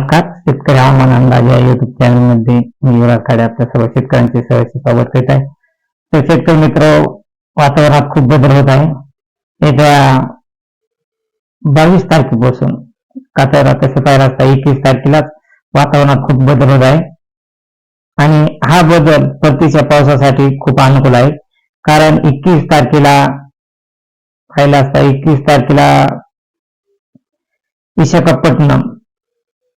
नमस्कार. शेतकरी हवामान अंदाज या युट्यूब चॅनलमध्ये मी युवराज खाडे आपल्या सर्व शेतकऱ्यांचे सहर्ष स्वागत करीत आहे. तर शेतकरी मित्र वातावरणात खूप बदल होत आहे. येत्या बावीस तारखेपासून कातारा तसं पाहिलं असता एकवीस तारखेलाच वातावरणात खूप बदल होत आहे. आणि हा बदल परतीच्या पावसासाठी खूप अनुकूल आहे. कारण एकवीस तारखेला पाहिला असता एकवीस तारखेला विशाखापट्टणम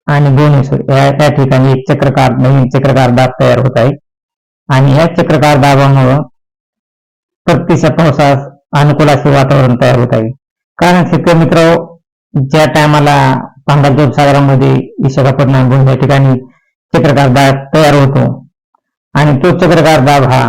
आणि भुवनेश्वर या त्या ठिकाणी एक चक्रकार नवीन चक्रकार दाब तयार होत आहे आणि या चक्रकार दाबामुळं परतीच्या पावसास अनुकूल असे वातावरण तयार होत आहे. कारण शेतकरी मित्र ज्या टायमाला पांढरजोब सागरामध्ये विशाखापट्टणम भुवनेश्वर या ठिकाणी चक्रकार दाब तयार होतो आणि तो चक्रकार दाब हा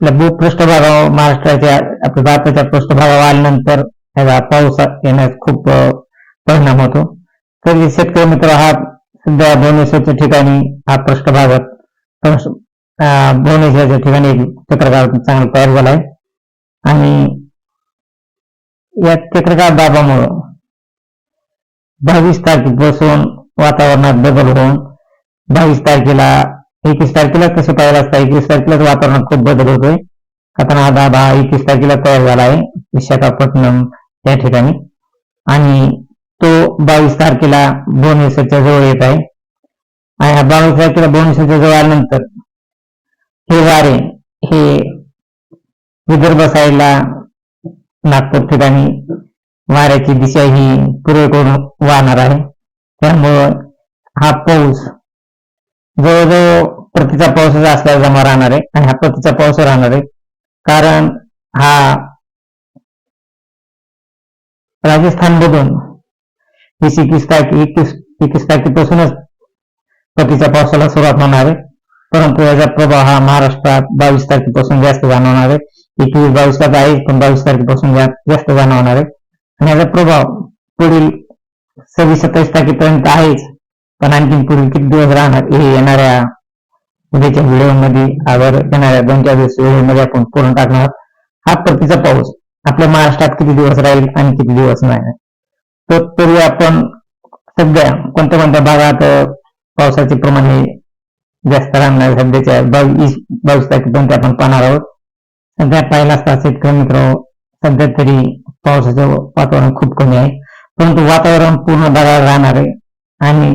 आपल्या भूपृष्ठभागावर महाराष्ट्राच्या आपल्या भारताच्या पृष्ठभागावर आल्यानंतर ह्याचा पाऊस येण्यास खूप परिणाम होतो. तरी शेतकरी मित्र हा सध्या भुवनेश्वरच्या ठिकाणी हा पृष्ठभागात भुवनेश्वरच्या ठिकाणी एक चक्रकार चांगला तयार झाला आहे. आणि या चक्रकार दाबामुळं बावीस तारखेपासून वातावरणात बदल होऊन बावीस तारखेला एकवीस तारखेला कसं पाहिलं असता एकवीस तारखेलाच वातावरणात खूप बदल होतोय. आता हा दाबा हा एकवीस तारखेला तयार झाला आहे. विशाखापट्टणम या ठिकाणी. आणि तो बावीस तारखेला भुवनेश्वरच्या जवळ येत आहे. आणि बावीस तारखेला भुवनेश्वरच्या जवळ आल्यानंतर हे वारे हे विदर्भ साईडला नागपूर ठिकाणी वाऱ्याची दिशा ही पूर्वेकडून वाहणार आहे. त्यामुळं हा पाऊस जवळजवळ प्रतीचा पाऊसच असल्यावर जमा राहणार आहे आणि हा प्रतीचा पाऊस राहणार आहे. कारण हा राजस्थान मधून. वीस एकवीस तारखे एकवीस एकवीस तारखेपासूनच प्रतीच्या पावसाला सुरुवात होणार आहे. परंतु याचा प्रभाव हा महाराष्ट्रात बावीस तारखेपासून जास्त जाणवणार आहे. एकवीस बावीस तारखे आहे पण बावीस तारखेपासून जास्त जाणवणार आहे. आणि याचा प्रभाव पुढील सव्वीस सत्तावीस तारखेपर्यंत आहेच. पण आणखी पुढील किती दिवस राहणार हे येणाऱ्या उद्याच्या व्हिडिओमध्ये आवर येणाऱ्या दोन चार दिवस व्हिडिओमध्ये आपण पूर्ण टाकणार हा परतीचा पाऊस. आपल्या महाराष्ट्रात किती दिवस राहील आणि किती दिवस नाही? तो तरी आपण सध्या कोणत्या कोणत्या भागात पावसाचे प्रमाण हे जास्त राहणार? सध्याच्या बावीस बावीस तारखेपर्यंत आपण पाहणार आहोत. सध्या पाहिला असता शेतकरी मित्र सध्या तरी पावसाचं वातावरण खूप कमी आहे. परंतु वातावरण पूर्ण ढगाळ राहणार आहे. आणि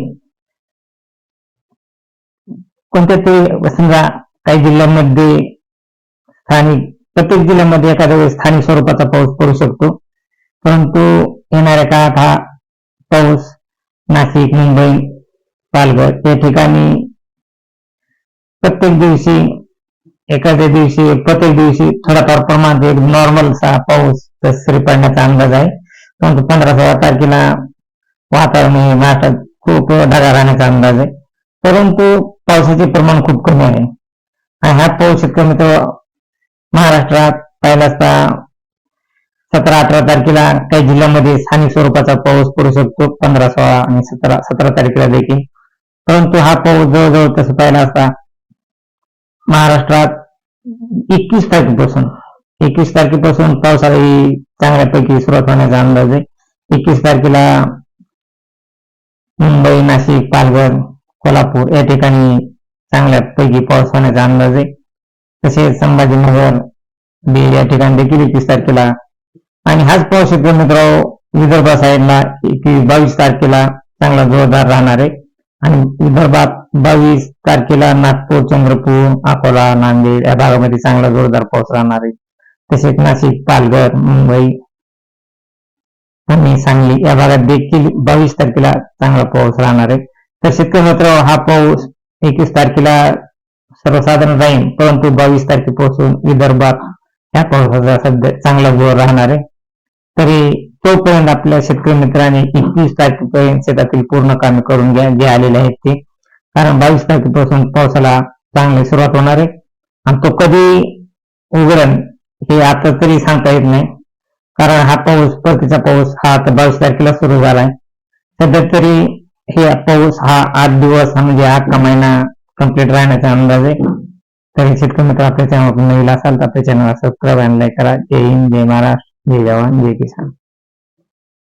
कोणत्या ते समजा काही जिल्ह्यांमध्ये स्थानिक प्रत्येक जिल्ह्यामध्ये एखाद्या वेळेस स्थानिक स्वरूपाचा पाऊस पडू शकतो. परंतु येणाऱ्या काळात हा पाऊस नाशिक मुंबई पालघर या ठिकाणी प्रत्येक दिवशी एखाद्या दिवशी प्रत्येक दिवशी थोडाफार प्रमाणात एक नॉर्मलचा पाऊस सरी पडण्याचा अंदाज आहे. परंतु पंधरा सोळा तारखेला वातावरण हे महाराष्ट्रात खूप ढगाळ राहण्याचा अंदाज आहे. परंतु पावसाचे प्रमाण खूप कमी आहे. आणि हा पाऊस कमी मित्र महाराष्ट्रात पाहिला असता सतरा अठरा तारखेला काही जिल्ह्यामध्ये स्थानिक स्वरूपाचा पाऊस पडू शकतो पंधरा सोळा आणि सतरा सतरा तारखेला देखील. परंतु हा पाऊस जवळजवळ तसं पाहिला असता महाराष्ट्रात एकवीस तारखेपासून एकवीस तारखेपासून पावसाळी चांगल्यापैकी सुरुवात होण्याचा अंदाज आहे. एकवीस तारखेला मुंबई नाशिक पालघर कोल्हापूर या ठिकाणी चांगल्यापैकी पाऊस होण्याचा अंदाज आहे. तसेच संभाजीनगर बीड या ठिकाणी देखील एकवीस तारखेला. आणि हाच पाऊस शेतकरी मित्र विदर्भ साईडला एकवीस बावीस तारखेला चांगला जोरदार राहणार आहे. आणि विदर्भात बावीस तारखेला नागपूर चंद्रपूर अकोला नांदेड या भागामध्ये चांगला जोरदार पाऊस राहणार आहे. तसेच नाशिक पालघर मुंबई आणि सांगली या भागात देखील बावीस तारखेला चांगला पाऊस राहणार आहे. तर शेतकरी मित्र हा पाऊस एकवीस तारखेला सर्वसाधारण राहील परंतु बावीस तारखेपासून विदर्भात या पावसाचा सध्या चांगला जोर राहणार आहे. तरी तोपर्यंत आपल्या शेतकरी मित्रांनी एकवीस तारखेपर्यंत शेतातील पूर्ण कामे करून घ्या जे आलेले आहेत ते. कारण बावीस तारखेपासून पावसाला चांगली सुरुवात होणार आहे. आणि तो कधी उघडन हे आता तरी सांगता येत नाही. कारण हा पाऊस परतीचा पाऊस हा आता बावीस तारखेला सुरू झालाय. सध्या तरी हे पाऊस हा आठ दिवस म्हणजे आठ महिना कंप्लीट राहण्याचा अंदाज आहे. तर शेतकरी मित्र आपल्या चॅनल नवीन असाल तर आपल्या चॅनलला सबस्क्राईब आणि लाईक करा. जय हिंद जय महाराष्ट्र जय जवान जय किसान.